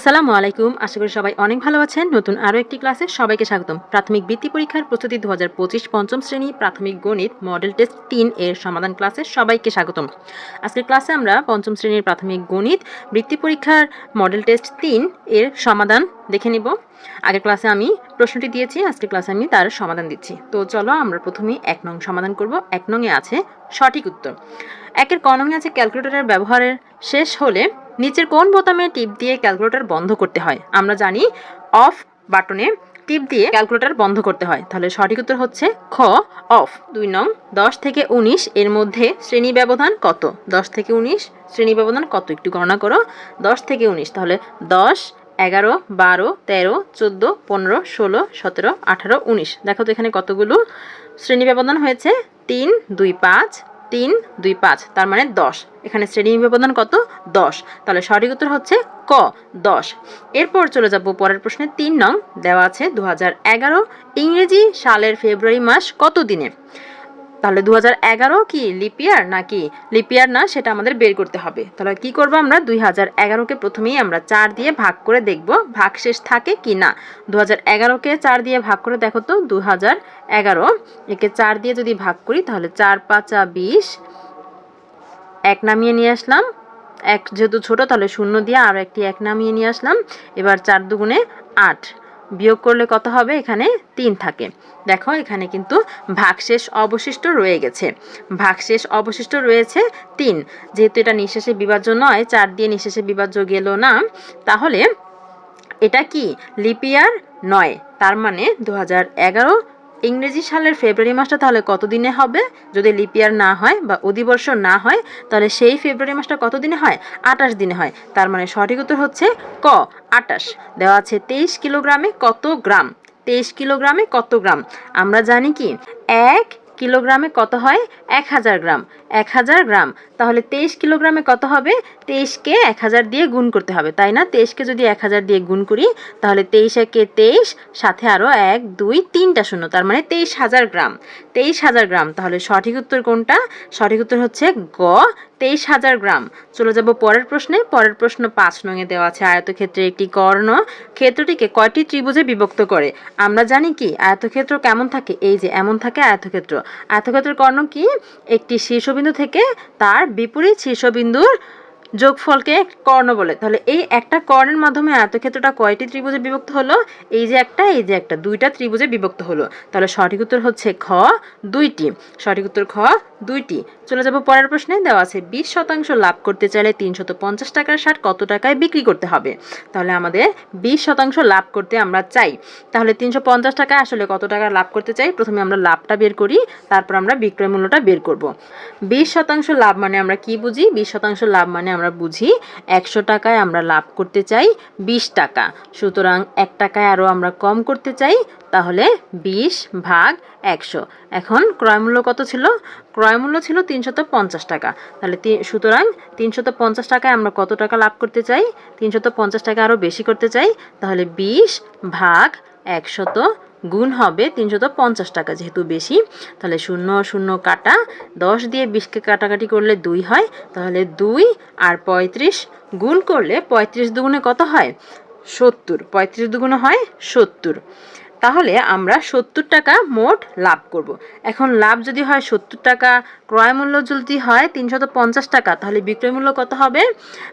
আসসালামু আলাইকুম। আশা করি সবাই অনেক ভালো আছেন। নতুন আরও একটি ক্লাসে সবাইকে স্বাগতম। প্রাথমিক বৃত্তি পরীক্ষার প্রস্তুতি দু হাজার পঁচিশ পঞ্চম শ্রেণি প্রাথমিক গণিত মডেল টেস্ট তিন এর সমাধান ক্লাসে সবাইকে স্বাগতম। আজকের ক্লাসে আমরা পঞ্চম শ্রেণির প্রাথমিক গণিত বৃত্তি পরীক্ষার মডেল টেস্ট তিন এর সমাধান দেখে নিব। আগের ক্লাসে আমি প্রশ্নটি দিয়েছি, আজকের ক্লাসে আমি তার সমাধান দিচ্ছি। তো চলো আমরা প্রথমেই এক নং সমাধান করব। এক নংয়ে আছে সঠিক উত্তর। একের ক নংয়ে আছে ক্যালকুলেটরের ব্যবহারের শেষ হলে নিচের কোন বোতামে টিপ দিয়ে ক্যালকুলেটর বন্ধ করতে হয়? আমরা জানি অফ বাটনে টিপ দিয়ে ক্যালকুলেটর বন্ধ করতে হয়। তাহলে সঠিক উত্তর হচ্ছে খ, অফ। দুই নং, দশ থেকে উনিশ এর মধ্যে শ্রেণি ব্যবধান কত? দশ থেকে উনিশ, শ্রেণি ব্যবধান কত? একটু গণনা করো। দশ থেকে উনিশ, তাহলে দশ, এগারো, বারো, তেরো, চোদ্দ, পনেরো, ষোলো, সতেরো, আঠারো, উনিশ। দেখো তো এখানে কতগুলো শ্রেণি ব্যবধান হয়েছে? তিন, দুই, পাঁচ তিন, দুই, পাঁচ, তার মানে দশ। এখানে শ্রেণি ব্যবধান কত? দশ। তাহলে সঠিক উত্তর হচ্ছে ক, দশ। এরপর চলে যাব পরের প্রশ্নে তিন নং। দেওয়া আছে দু ইংরেজি সালের ফেব্রুয়ারি মাস কত দিনে তাহলে দু হাজার এগারো কি লিপিয়ার নাকি লিপিয়ার না সেটা আমাদের বের করতে হবে। তাহলে কি করব আমরা? দুই হাজার এগারোকে প্রথমেই আমরা চার দিয়ে ভাগ করে দেখব ভাগ শেষ থাকে কি না। দু হাজার এগারোকে চার দিয়ে ভাগ করে দেখো তো দু হাজার এগারো। একে চার দিয়ে যদি ভাগ করি, তাহলে চার পাঁচা বিশ। এক নামিয়ে নিয়ে আসলাম। এক যেহেতু ছোট, তাহলে শূন্য দিয়ে আরও একটি এক নামিয়ে নিয়ে আসলাম। এবার চার দুগুণে আট। বিয়োগ করলে কত হবে? এখানে তিন থাকে। দেখো, এখানে কিন্তু ভাগশেষ অবশিষ্ট রয়ে গেছে। ভাগশেষ অবশিষ্ট রয়েছে তিন। যেহেতু এটা নিঃশেষে বিভাজ্য নয়, চার দিয়ে নিঃশেষে বিভাজ্য গেল না, তাহলে এটা কি? লিপিয়ার নয়। তার মানে দু ইংরেজি সালের ফেব্রুয়ারি মাসটা তাহলে কতদিনে হবে? যদি লিপিয়ার না হয় বা অধিবর্ষ না হয়, তাহলে সেই ফেব্রুয়ারি মাসটা কতদিনে হয়? আটাশ দিনে হয়। তার মানে সঠিক উত্তর হচ্ছে ক, আটাশ। দেওয়া আছে তেইশ কিলোগ্রামে কত গ্রাম? তেইশ কিলোগ্রামে কত গ্রাম? আমরা জানি কি? এক কিলোগ্রামে কত হয়? এক হাজার গ্রাম। এক হাজার গ্রাম। তাহলে তেইশ কিলোগ্রামে কত হবে? তেইশকে এক হাজার দিয়ে গুণ করতে হবে, তাই না? তেইশকে যদি এক হাজার দিয়ে গুণ করি, তাহলে তেইশ একে তেইশ, সাথে আরও এক, দুই, তিনটা শূন্য, তার মানে তেইশ হাজার গ্রাম। তেইশ হাজার গ্রাম, তাহলে সঠিক উত্তর কোনটা? সঠিক উত্তর হচ্ছে গ তেইশ হাজার গ্রাম। চলে যাব পরের প্রশ্নে। পরের প্রশ্ন পাঁচ নঙে দেওয়া আছে। আয়তক্ষেত্রে একটি কর্ণ ক্ষেত্রটিকে কয়টি ত্রিভুজে বিভক্ত করে? আমরা জানি কি, আয়তক্ষেত্র কেমন থাকে? এই যে, এমন থাকে আয়তক্ষেত্র। আয়তক্ষেত্রের কর্ণ কি? একটি শীর্ষবিন্দু থেকে তার বিপরীত শীর্ষবিন্দুর যোগফলকে কর্ণ বলে। তাহলে এই একটা কর্ণের মাধ্যমে আয়তক্ষেত্রটা কয়টি ত্রিভুজে বিভক্ত হলো? এই যে একটা, এই যে একটা, দুইটা ত্রিভুজে বিভক্ত হলো। তাহলে সঠিক উত্তর হচ্ছে খ, দুইটি। সঠিক উত্তর খ, দুইটি। চলে যাব পরের প্রশ্নে। দেওয়া আছে বিশ শতাংশ লাভ করতে চাইলে তিনশত পঞ্চাশ টাকার শার্ট কত টাকায় বিক্রি করতে হবে? তাহলে আমাদের বিশ শতাংশ লাভ করতে আমরা চাই। তাহলে তিনশো পঞ্চাশ টাকায় আসলে কত টাকা লাভ করতে চাই? প্রথমে আমরা লাভটা বের করি, তারপর আমরা বিক্রয় মূল্যটা বের করব। বিশ শতাংশ লাভ মানে আমরা কি বুঝি? বিশ শতাংশ লাভ মানে আমরা বুঝি একশো টাকায় আমরা লাভ করতে চাই বিশ টাকা। সুতরাং এক টাকায় আরও আমরা কম করতে চাই, তাহলে বিশ ভাগ একশো। এখন ক্রয়মূল্য কত ছিল? ক্রয়মূল্য ছিল তিনশত পঞ্চাশ টাকা। তাহলে সুতরাং তিনশত পঞ্চাশ টাকায় আমরা কত টাকা লাভ করতে চাই? তিনশত পঞ্চাশ টাকা আরও বেশি করতে চাই, তাহলে বিশ ভাগ একশত গুণ হবে তিনশত পঞ্চাশ টাকা যেহেতু বেশি। তাহলে শূন্য শূন্য কাটা, দশ দিয়ে বিশকে কাটাকাটি করলে দুই হয়। তাহলে দুই আর পঁয়ত্রিশ গুণ করলে পঁয়ত্রিশ দুগুণে কত হয়? সত্তর। পঁয়ত্রিশ দুগুণে হয় সত্তর। তাহলে আমরা সত্তর টাকা মোট লাভ করব। এখন লাভ যদি হয় সত্তর টাকা, ক্রয় মূল্য যদি হয় তিনশত পঞ্চাশ টাকা, তাহলে বিক্রয় মূল্য কত হবে?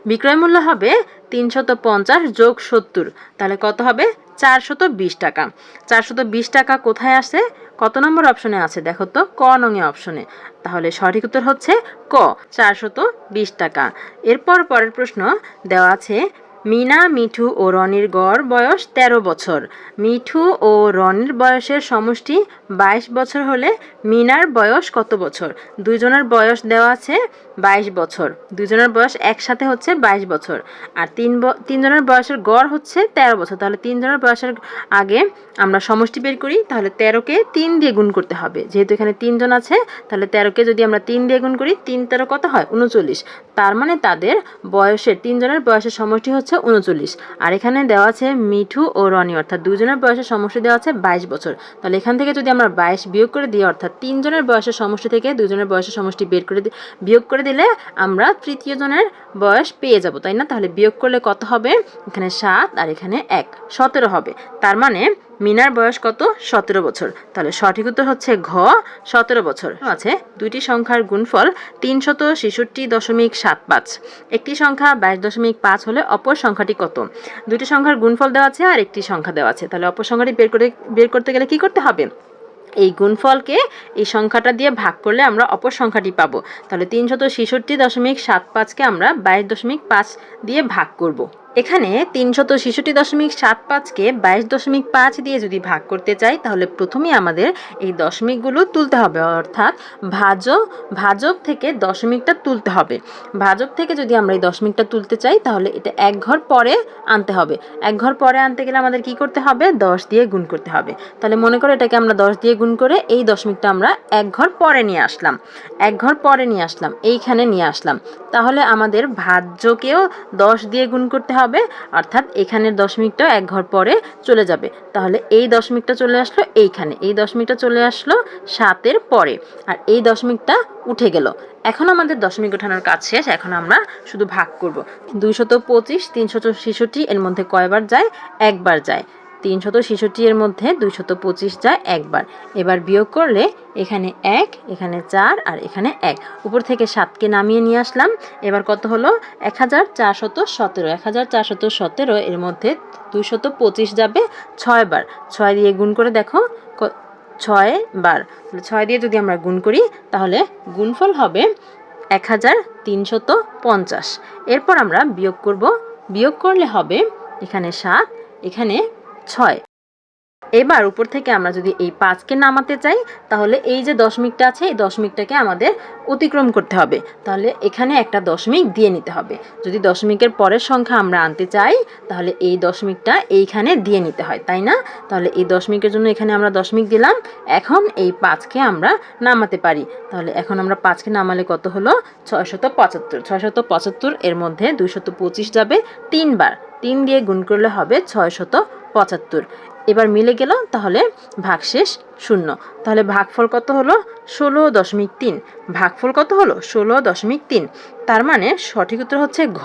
বিক্রয় মূল্য হবে তিনশত পঞ্চাশ যোগ সত্তর, তাহলে কত হবে? চারশত বিশ টাকা। চারশত বিশ টাকা কোথায় আসে? কত নম্বর অপশনে আছে? দেখো তো, ক নঙে অপশনে। তাহলে সঠিক উত্তর হচ্ছে ক, চারশত বিশ টাকা। এরপর পরের প্রশ্ন দেওয়া আছে মিনা, মিঠু ও রনির গড় বয়স ১৩ বছর। মিঠু ও রনির বয়সের সমষ্টি বাইশ বছর হলে মিনার বয়স কত বছর? দুজনের বয়স দেওয়া আছে বাইশ বছর। দুজনের বয়স একসাথে হচ্ছে বাইশ বছর। আর তিন তিনজনের বয়সের গড় হচ্ছে ১৩ বছর। তাহলে তিনজনের বয়সের আগে আমরা সমষ্টি বের করি, তাহলে তেরোকে তিন দিয়ে গুণ করতে হবে। যেহেতু এখানে তিনজন আছে, তাহলে তেরোকে যদি আমরা তিন দিয়ে গুণ করি, তিন তেরো কত হয়? উনচল্লিশ। তার মানে তাদের বয়সের, তিনজনের বয়সের সমষ্টি হচ্ছে উনচল্লিশ। আর এখানে দেওয়া আছে মিঠু ও রনি, অর্থাৎ দুজনের বয়সের সমষ্টি দেওয়া আছে বাইশ বছর। তাহলে এখান থেকে যদি আমরা বাইশ বিয়োগ করে দিই, অর্থাৎ তিনজনের বয়সের সমষ্টি থেকে দুজনের বয়সের সমষ্টি বের করে বিয়োগ করে দিলে আমরা তৃতীয় জনের বয়স পেয়ে যাব, তাই না? তাহলে বিয়োগ করলে কত হবে? এখানে সাত আর এখানে এক, সতেরো হবে। তার মানে মিনার বয়স কত? সতেরো বছর। তাহলে সঠিক উত্তর হচ্ছে ঘ, সতেরো বছর। আছে দুইটি সংখ্যার গুণফল তিনশত ছেষট্টি দশমিক সাত পাঁচ। একটি সংখ্যা বাইশ দশমিক পাঁচ হলে অপর সংখ্যাটি কত? দুটি সংখ্যার গুণফল দেওয়া আছে আর একটি সংখ্যা দেওয়া আছে। তাহলে অপর সংখ্যাটি বের করে, বের করতে গেলে কি করতে হবে? এই গুণফলকে এই সংখ্যাটা দিয়ে ভাগ করলে আমরা অপর সংখ্যাটি পাব তাহলে তিনশত ছেষট্টি দশমিক সাত পাঁচকে আমরা বাইশ দশমিক পাঁচ দিয়ে ভাগ করব। এখানে তিনশত ছেষট্টি দশমিক সাত পাঁচকে বাইশ দশমিক পাঁচ দিয়ে যদি ভাগ করতে চাই, তাহলে প্রথমেই আমাদের এই দশমিকগুলো তুলতে হবে। অর্থাৎ ভাজক ভাজক থেকে দশমিকটা তুলতে হবে। ভাজক থেকে যদি আমরা এই দশমিকটা তুলতে চাই, তাহলে এটা এক ঘর পরে আনতে হবে। এক ঘর পরে আনতে গেলে আমাদের কি করতে হবে? দশ দিয়ে গুণ করতে হবে। তাহলে মনে করো এটাকে আমরা দশ দিয়ে গুণ করে এই দশমিকটা আমরা এক ঘর পরে নিয়ে আসলাম। এক ঘর পরে নিয়ে আসলাম, এইখানে নিয়ে আসলাম। তাহলে আমাদের ভাজ্যকেও দশ দিয়ে গুণ করতে হবে। অর্থাৎ এখানের দশমিকটাও এক ঘর পরে চলে যাবে। তাহলে এই দশমিকটা চলে আসলো এইখানে, এই দশমিকটা চলে আসলো সাতের পরে, আর এই দশমিকটা উঠে গেল। এখন আমাদের দশমিক ওঠানোর কাজ শেষ, এখন আমরা শুধু ভাগ করব। দুইশত পঁচিশ, তিনশত ছেষট্টি, এর মধ্যে কয়বার যায়? একবার যায়। তিনশত ছেষট্টি এর মধ্যে দুইশত পঁচিশ যায় একবার। এবার বিয়োগ করলে এখানে এক, এখানে চার আর এখানে এক। উপর থেকে সাতকে নামিয়ে নিয়ে আসলাম। এবার কত হলো? এক হাজার চারশত সতেরো। এক হাজার চারশত সতেরো এর মধ্যে দুইশত পঁচিশ যাবে ছয় বার ছয় দিয়ে গুণ করে দেখো ছয় বার ছয় দিয়ে যদি আমরা গুণ করি, তাহলে গুণফল হবে এক হাজার তিনশত পঞ্চাশ। এরপর আমরা বিয়োগ করব। বিয়োগ করলে হবে এখানে সাত, এখানে ছয়। এবার উপর থেকে আমরা যদি এই পাঁচকে নামাতে চাই, তাহলে এই যে দশমিকটা আছে, এই দশমিকটাকে আমাদের অতিক্রম করতে হবে। তাহলে এখানে একটা দশমিক দিয়ে নিতে হবে। যদি দশমিকের পরের সংখ্যা আমরা আনতে চাই, তাহলে এই দশমিকটা এইখানে দিয়ে নিতে হয়, তাই না? তাহলে এই দশমিকের জন্য এখানে আমরা দশমিক দিলাম। এখন এই পাঁচকে আমরা নামাতে পারি। তাহলে এখন আমরা পাঁচকে নামালে কত হলো? ছয়শত পঁচাত্তর। ছয়শত পঁচাত্তর এর মধ্যে দুইশত পঁচিশ যাবে তিনবার। তিন দিয়ে গুণ করলে হবে ছয়শত পঁচাত্তর। এবার মিলে গেল তাহলে ভাগশেষ শূন্য। তাহলে ভাগফল কত হলো? ষোলো দশমিক তিন। ভাগফল কত হলো? ষোলো দশমিক তিন। তার মানে সঠিক উত্তর হচ্ছে ঘ,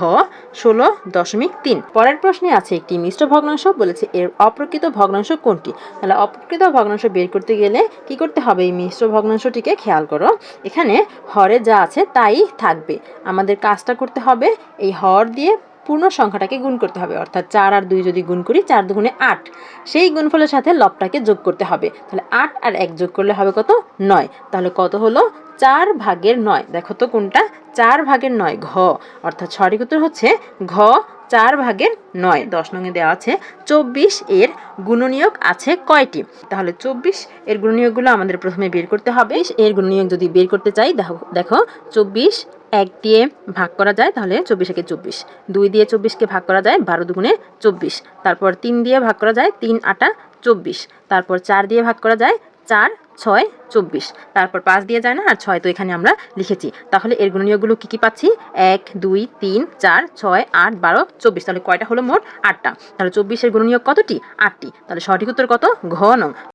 ষোলো দশমিক তিন। পরের প্রশ্নে আছে একটি মিশ্র ভগ্নাংশ, বলেছে এর অপ্রকৃত ভগ্নাংশ কোনটি? তাহলে অপ্রকৃত ভগ্নাংশ বের করতে গেলে কি করতে হবে? এই মিশ্র ভগ্নাংশটিকে খেয়াল করো। এখানে হরে যা আছে তাই থাকবে। আমাদের কাজটা করতে হবে এই হর দিয়ে পূর্ণ সংখ্যাটাকে গুণ করতে হবে। অর্থাৎ চার আর দুই যদি গুণ করি, চার দুগুণে আট। সেই গুণফলের সাথে লবটাকে যোগ করতে হবে। তাহলে আট আর এক যোগ করলে হবে কত? নয়। তাহলে কত হলো? চার ভাগের নয়। দেখো তো কোনটা? চার ভাগের নয়, ঘ। অর্থাৎ সঠিক উত্তর হচ্ছে ঘ, চার ভাগের নয়। দশ নঙে দেওয়া আছে, চব্বিশ এর গুণনীয়ক আছে কয়টি? তাহলে চব্বিশ এর গুণনীয়কগুলো আমাদের প্রথমে বের করতে হবে। এর গুণনীয়ক যদি বের করতে চাই, দেখো দেখো, চব্বিশ এক দিয়ে ভাগ করা যায়, তাহলে চব্বিশ একে চব্বিশ। দুই দিয়ে চব্বিশকে ভাগ করা যায়, বারো দুগুণে চব্বিশ। তারপর তিন দিয়ে ভাগ করা যায়, তিন আটা চব্বিশ। তারপর চার দিয়ে ভাগ করা যায়, চার ছয় চব্বিশ। তারপর পাঁচ দিয়ে যায় না, আর ছয় তো এখানে আমরা লিখেছি। তাহলে এর গুণনীয়কগুলো কী কী পাচ্ছি? এক, দুই, তিন, চার, ছয়, আট, বারো, চব্বিশ। তাহলে কয়টা হলো মোট আটটা? তাহলে চব্বিশের গুণনীয়ক কতটি? আটটি। তাহলে সঠিক উত্তর কত? ঘ নং